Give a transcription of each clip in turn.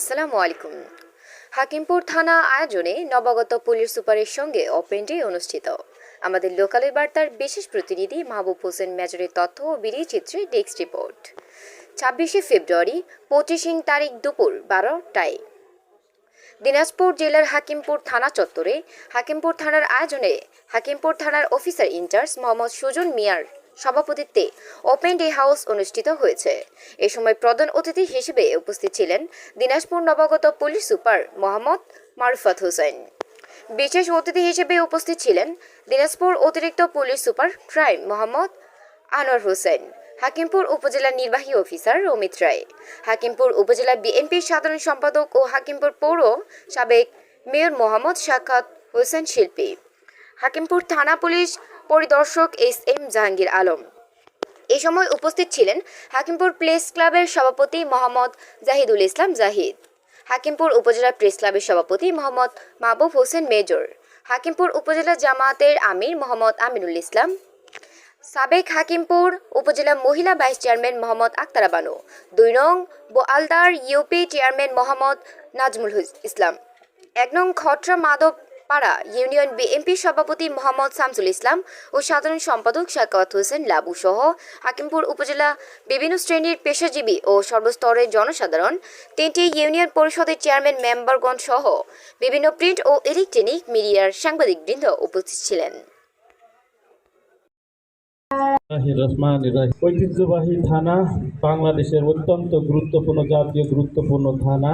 আসসালামু আলাইকুম। হাকিমপুর থানা আয়োজনে নবাগত পুলিশ সুপারের সঙ্গে ওপেন ডে অনুষ্ঠিত। আমাদের লোকালের বার্তার বিশেষ প্রতিনিধি মাহবুব হোসেন মেজরের তথ্য ও বিড়ি চিত্রে ডেস্ক রিপোর্ট। ছাব্বিশে ফেব্রুয়ারি, পঁচিশিং তারিখ দুপুর বারোটায়। দিনাজপুর জেলার হাকিমপুর থানা চত্বরে হাকিমপুর থানার আয়োজনে হাকিমপুর থানার অফিসার ইনচার্জ মোহাম্মদ সুজন মিয়ার সভাপতিত্বে ওপেন ডে হাউস অনুষ্ঠিত হয়েছে। এ সময় প্রধান অতিথি হিসেবে উপস্থিত ছিলেন দিনাজপুর নবাগত পুলিশ সুপার মোহাম্মদ মারুফাত হোসেন। বিশেষ অতিথি হিসেবে উপস্থিত ছিলেন দিনাজপুর অতিরিক্ত police super crime Mohammad Anwar Hossain, Hakimpur উপজেলা নির্বাহী অফিসার অমিত রায়, হাকিমপুর উপজেলা বিএনপির সাধারণ সম্পাদক ও হাকিমপুর পৌর সাবেক মেয়র মোহাম্মদ সাক্ষাৎ হোসেন শিল্পী, হাকিমপুর থানা পুলিশ পরিদর্শক এস এম জাহাঙ্গীর আলম। এ সময় উপস্থিত ছিলেন হাকিমপুর প্রেস ক্লাবের সভাপতি মোহাম্মদ জাহিদুল ইসলাম জাহিদ, হাকিমপুর উপজেলা প্রেস ক্লাবের সভাপতি মোহাম্মদ মাহবুব হোসেন মেজর, হাকিমপুর উপজেলা জামায়াতের আমির মোহাম্মদ আমিনুল ইসলাম, সাবেক হাকিমপুর উপজেলা মহিলা ভাইস চেয়ারম্যান মোহাম্মদ আক্তারা বানু দুই নং বোয়ালদার ইউপি চেয়ারম্যান মোহাম্মদ নাজমুল ইসলাম, এক নং খট্রা মাধব পাড়া, ইউনিয়ন বিএনপি সভাপতি মোহাম্মদ শামসুল ইসলাম ও সাধারণ সম্পাদক শাকাওয়াত হোসেন লাবু সহ হাকিমপুর উপজেলা বিভিন্ন শ্রেণির পেশাজীবী ও সর্বস্তরের জনসাধারণ, তিনটি ইউনিয়ন পরিষদের চেয়ারম্যান মেম্বারগণ সহ বিভিন্ন প্রিন্ট ও ইলেকট্রনিক মিডিয়ার সাংবাদিকবৃন্দ উপস্থিত ছিলেন। ঐতিহ্যবাহী থানা বাংলাদেশের অত্যন্ত গুরুত্বপূর্ণ জাতীয় গুরুত্বপূর্ণ থানা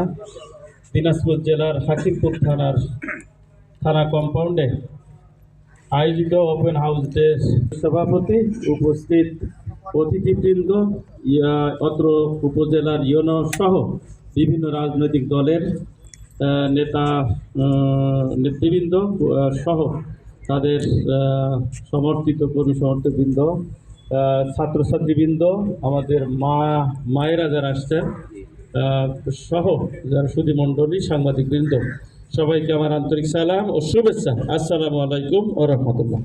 দিনাজপুর জেলার হাকিমপুর থানার থানা কম্পাউন্ডে আয়োজিত ওপেন হাউস ডে সভাপতি উপস্থিত অতিথিবৃন্দ অত্র উপজেলার ইউনো সহ বিভিন্ন রাজনৈতিক দলের নেতা নেতৃবৃন্দ সহ তাদের সমর্থিত কর্মী সমর্থকবৃন্দ ছাত্রছাত্রীবৃন্দ, আমাদের মা, মায়েরা যারা আসছেন সহ যারা সুধীমণ্ডলী সাংবাদিকবৃন্দ সবাইকে আমার আন্তরিক সালাম ও শুভেচ্ছা। আসসালামু আলাইকুম ও রহমতুল্লাহ।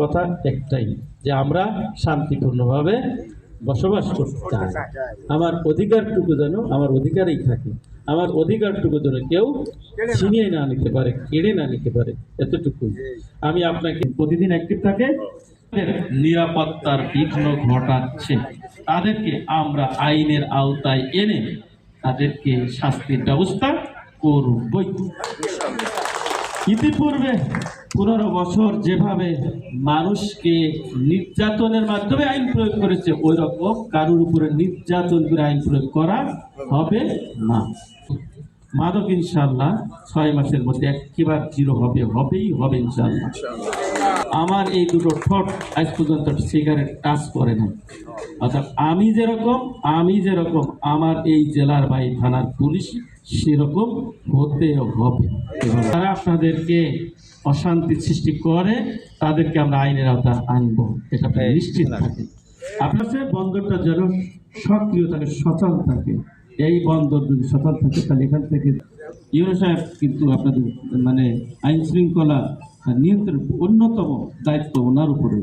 কথা একটাই, যে আমরা শান্তিপূর্ণভাবে বসবাস করতে চাই। আমার অধিকারটুকু যেন আমার অধিকারেই থাকে। আমার অধিকারটুকু যেন কেউ ছিনিয়ে না নিতে পারে, কেড়ে না নিতে পারে, এতটুকুই। আমি আপনাকে প্রতিদিন অ্যাক্টিভ থাকে। নিরাপত্তার বিঘ্ন ঘটাচ্ছে। তাদেরকে আমরা আইনের আওতায় এনে তাদেরকে শাস্তির ব্যবস্থা করবই। ইতিপূর্বে পনেরো বছর যেভাবে মানুষকে নির্যাতনের মাধ্যমে আইন প্রয়োগ করেছে ওই রকম কারোর উপরে নির্যাতন করে আইন প্রয়োগ করা হবে না। মাদক ইনশাল্লাহ ছয় মাসের মধ্যে একেবারে জিরো হবে, হবেই হবে ইনশাল্লাহ আমার এই দুটো ঠোঁট আজ পর্যন্ত সিগারেট টাচ করে না অর্থাৎ আমি যেরকম আমি যেরকম, আমার এই জেলার বা এই থানার পুলিশ সেরকম হতে হবে। তারা আপনাদেরকে অশান্তি সৃষ্টি করে তাদেরকে আমরা আইনের আওতা আনব। এটা আপনি নিশ্চিত থাকে আপনার বন্দরটা যেন সক্রিয় থাকে সচল থাকে। এই বন্দর যদি সচল থাকে তাহলে এখান থেকে ইউনো সাহেব কিন্তু আপনাদের মানে আইন শৃঙ্খলা নিয়ন্ত্রণ অন্যতম দায়িত্ব ওনার উপরে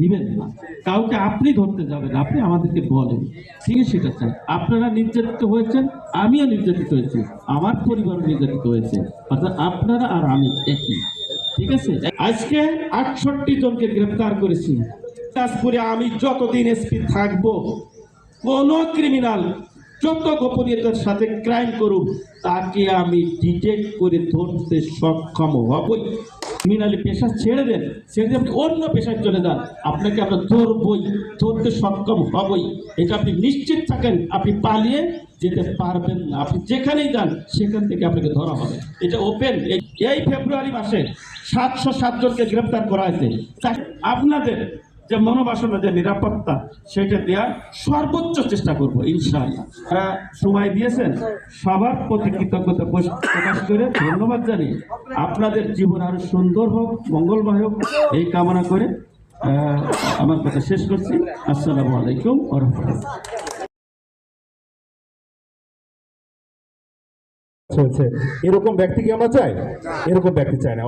নিবেন না। কাউকে আপনি ধরতে যাবেন, আপনি আমাদেরকে বলেন। ঠিক সেটা চাই আপনারা নির্যাতিত হয়েছেন, আমিও নির্যাতিত হয়েছি, আমার পরিবার নির্যাতিত হয়েছে। অর্থাৎ আপনারা আর আমি একই। ঠিক আছে? আজকে আটষট্টি জনকে গ্রেপ্তার করেছি। দিনাজপুরে আমি যতদিন এসপি থাকব, কোন ক্রিমিনাল যত গোপনীয়তার সাথে ক্রাইম করুক, তাকে আমি ডিটেক্ট করে ধরতে সক্ষম হবই। ক্রিমিনালি পেশা ছেড়ে দেন, ছেড়ে দিয়ে আপনি অন্য পেশায় চলে যান, আপনাকে আমরা ধরবই, ধরতে সক্ষম হবই। এটা আপনি নিশ্চিত থাকেন, আপনি পালিয়ে যেতে পারবেন না। আপনি যেখানেই যান, সেখান থেকে আপনাকে ধরা হবে। এটা ওপেন এই ফেব্রুয়ারি মাসে সাতশো সাতজনকে গ্রেপ্তার করা হয়েছে। আপনাদের যে মনোবাসনা, যে নিরাপত্তা, সেটা দেওয়ার সর্বোচ্চ চেষ্টা করব, ইনশাআল্লাহ। তারা সময় দিয়েছেন, সবার প্রতি কৃতজ্ঞতা প্রকাশ করে ধন্যবাদ জানিয়ে আপনাদের জীবন আরও সুন্দর হোক, মঙ্গলময় হোক, এই কামনা করে আমার কথা শেষ করছি। আসসালামু আলাইকুম চলছে। এরকম ব্যক্তি কি আমরা চাই? এরকম ব্যক্তি চাই না।